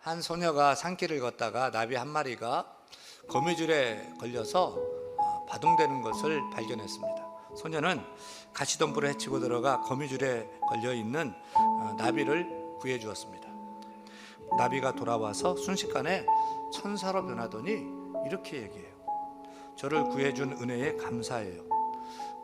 한 소녀가 산길을 걷다가 나비 한 마리가 거미줄에 걸려서 어, 바둥대는 것을 발견했습니다. 소녀는 가시덤불에 헤치고 들어가 거미줄에 걸려 있는 어, 나비를 구해 주었습니다. 나비가 돌아와서 순식간에 천사로 변하더니 이렇게 얘기해요. 저를 구해준 은혜에 감사해요.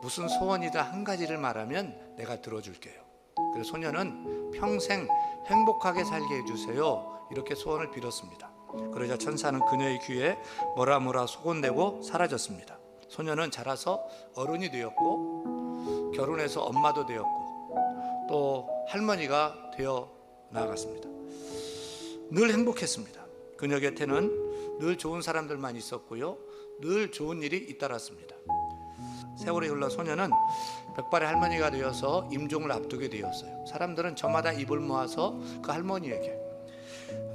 무슨 소원이다 한 가지를 말하면 내가 들어줄게요. 그래서 소녀는 평생 행복하게 살게 해주세요. 이렇게 소원을 빌었습니다. 그러자 천사는 그녀의 귀에 뭐라 뭐라 소곤대고 사라졌습니다. 소녀는 자라서 어른이 되었고 결혼해서 엄마도 되었고 또 할머니가 되어 나아갔습니다. 늘 행복했습니다. 그녀 곁에는 늘 좋은 사람들만 있었고요. 늘 좋은 일이 잇따랐습니다. 세월이 흘러 소녀는 백발의 할머니가 되어서 임종을 앞두게 되었어요. 사람들은 저마다 입을 모아서 그 할머니에게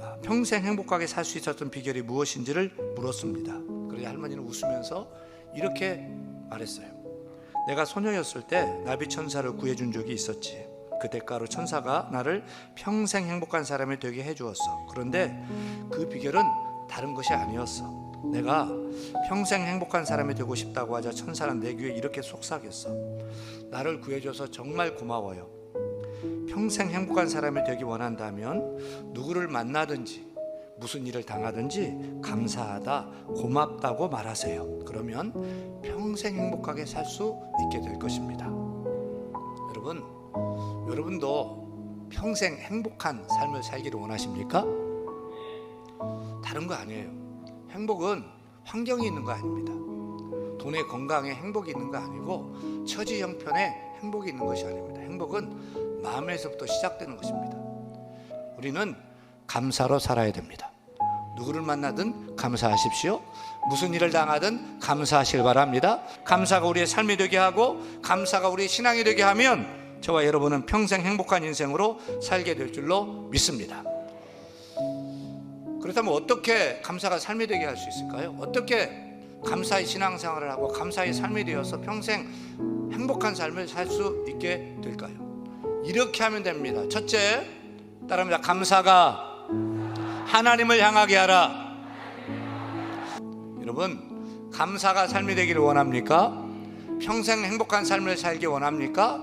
아, 평생 행복하게 살 수 있었던 비결이 무엇인지를 물었습니다. 그러자 할머니는 웃으면서 이렇게 말했어요. 내가 소녀였을 때 나비 천사를 구해준 적이 있었지. 그 대가로 천사가 나를 평생 행복한 사람이 되게 해주었어. 그런데 그 비결은 다른 것이 아니었어. 내가 평생 행복한 사람이 되고 싶다고 하자 천사는 내 귀에 이렇게 속삭였어. 나를 구해줘서 정말 고마워요. 평생 행복한 사람이 되기 원한다면 누구를 만나든지 무슨 일을 당하든지 감사하다, 고맙다고 말하세요. 그러면 평생 행복하게 살 수 있게 될 것입니다. 여러분, 여러분도 평생 행복한 삶을 살기를 원하십니까? 다른 거 아니에요. 행복은 환경이 있는 거 아닙니다. 돈에 건강에 행복이 있는 거 아니고 처지 형편에 행복이 있는 것이 아닙니다. 행복은 마음에서부터 시작되는 것입니다. 우리는 감사로 살아야 됩니다. 누구를 만나든 감사하십시오. 무슨 일을 당하든 감사하실 바랍니다. 감사가 우리의 삶이 되게 하고 감사가 우리의 신앙이 되게 하면 저와 여러분은 평생 행복한 인생으로 살게 될 줄로 믿습니다. 그렇다면 어떻게 감사가 삶이 되게 할 수 있을까요? 어떻게 감사의 신앙생활을 하고 감사의 삶이 되어서 평생 행복한 삶을 살 수 있게 될까요? 이렇게 하면 됩니다. 첫째, 따라합니다. 감사가 하나님을 향하게 하라. 여러분, 감사가 삶이 되기를 원합니까? 평생 행복한 삶을 살기 원합니까?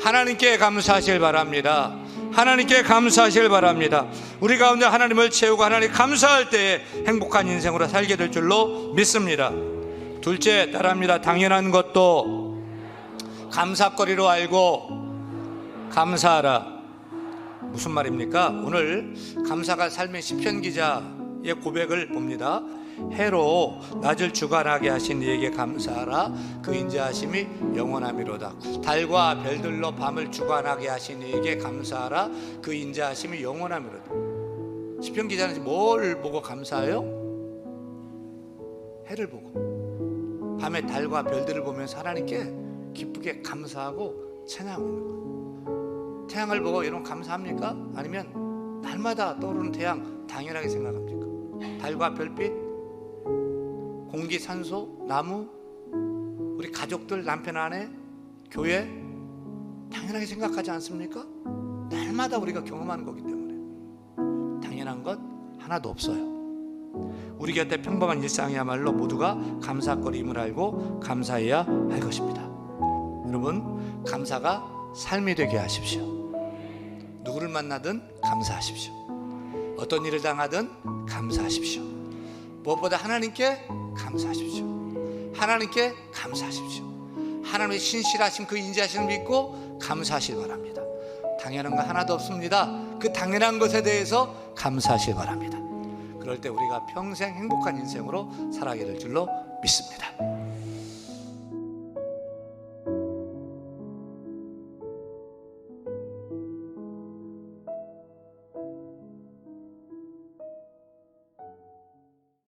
하나님께 감사하실 바랍니다. 하나님께 감사하실 바랍니다. 우리 가운데 하나님을 채우고 하나님 감사할 때 행복한 인생으로 살게 될 줄로 믿습니다. 둘째, 따라합니다. 당연한 것도 감사거리로 알고 감사하라. 무슨 말입니까? 오늘 감사가 삶의 시편 기자의 고백을 봅니다. 해로 낮을 주관하게 하신 이에게 감사하라 그 인자하심이 영원함이로다 달과 별들로 밤을 주관하게 하신 이에게 감사하라 그 인자하심이 영원함이로다 시편 기자는 뭘 보고 감사해요? 해를 보고 밤에 달과 별들을 보면서 하나님께 기쁘게 감사하고 찬양하는 거예요 태양을 보고 여러분 감사합니까? 아니면 날마다 떠오르는 태양 당연하게 생각합니까? 달과 별빛 공기, 산소, 나무, 우리 가족들, 남편, 아내, 교회 당연하게 생각하지 않습니까? 날마다 우리가 경험하는 거기 때문에 하나도 없어요. 우리 곁에 평범한 일상이야말로 모두가 감사거리임을 알고 감사해야 할 것입니다. 여러분, 감사가 삶이 되게 하십시오. 누구를 만나든 감사하십시오. 어떤 일을 당하든 감사하십시오. 무엇보다 하나님께 감사하십시오. 하나님께 감사하십시오. 하나님의 신실하신 그 인자하심을 믿고 감사하실 바랍니다. 당연한 거 하나도 없습니다. 그 당연한 것에 대해서 감사하실 바랍니다. 그럴 때 우리가 평생 행복한 인생으로 살아가게 될 줄로 믿습니다.